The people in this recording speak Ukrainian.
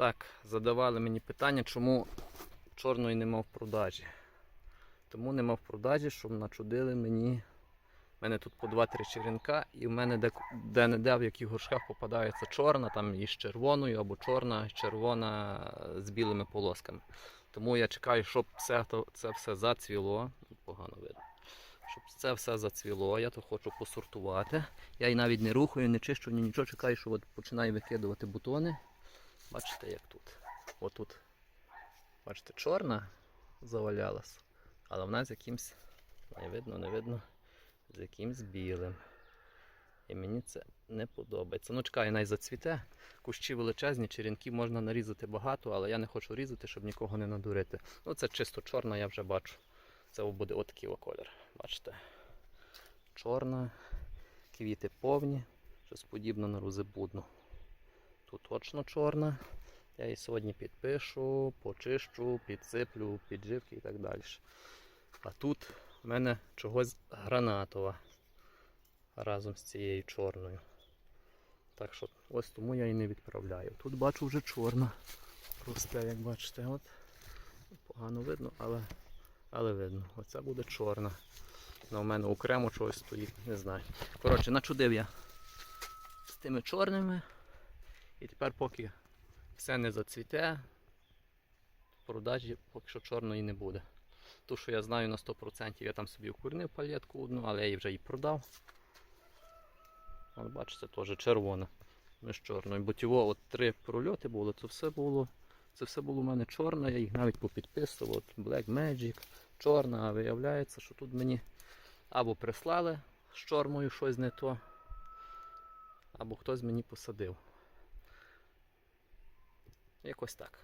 Так, задавали мені питання, чому чорної нема в продажі. Тому нема в продажі, щоб начудили мені. У мене тут по 2-3 черенка, і в мене де, де не де в яких горшках попадається чорна, там із червоною або чорна, червона е, з білими полосками. Тому я чекаю, щоб то- це все зацвіло. Погано видно. Щоб це все зацвіло, я то хочу посортувати. Я її навіть не рухаю, не чищу, ні нічого, чекаю, що от починаю викидувати бутони. Бачите, як тут. Отут. Бачите, чорна завалялась, але вона з якимсь, не видно, не видно, з якимсь білим. І мені це не подобається. Ну, чекаю, най зацвіте. Кущі величезні, черенків можна нарізати багато, але я не хочу різати, щоб нікого не надурити. Ну, це чисто чорна, я вже бачу. Це буде отакий колір. Бачите? Чорна, квіти повні, щось подібне на розибудну. Тут точно чорна. Я її сьогодні підпишу, почищу, підсиплю, підживки і так далі. А тут в мене чогось гранатова разом з цією чорною. Так що ось тому я її не відправляю. Тут бачу вже чорна. Росте, як бачите, от. Погано видно, але, але видно. Оця буде чорна. Ну, у мене окремо чогось стоїть, не знаю. Коротше, начудив я з тими чорними. І тепер поки все не зацвіте, продажі поки що чорної не буде. Ту, що я знаю на 100%, я там собі укорнив палетку одну, але я її вже її продав. От бачите, теж червона. Не з чорною. Бо тіво от три прольоти було, це все було. Це все було у мене чорне, я їх навіть попідписував. От Black Magic, чорна, а виявляється, що тут мені або прислали з чорною щось не то, або хтось мені посадив. Якось так.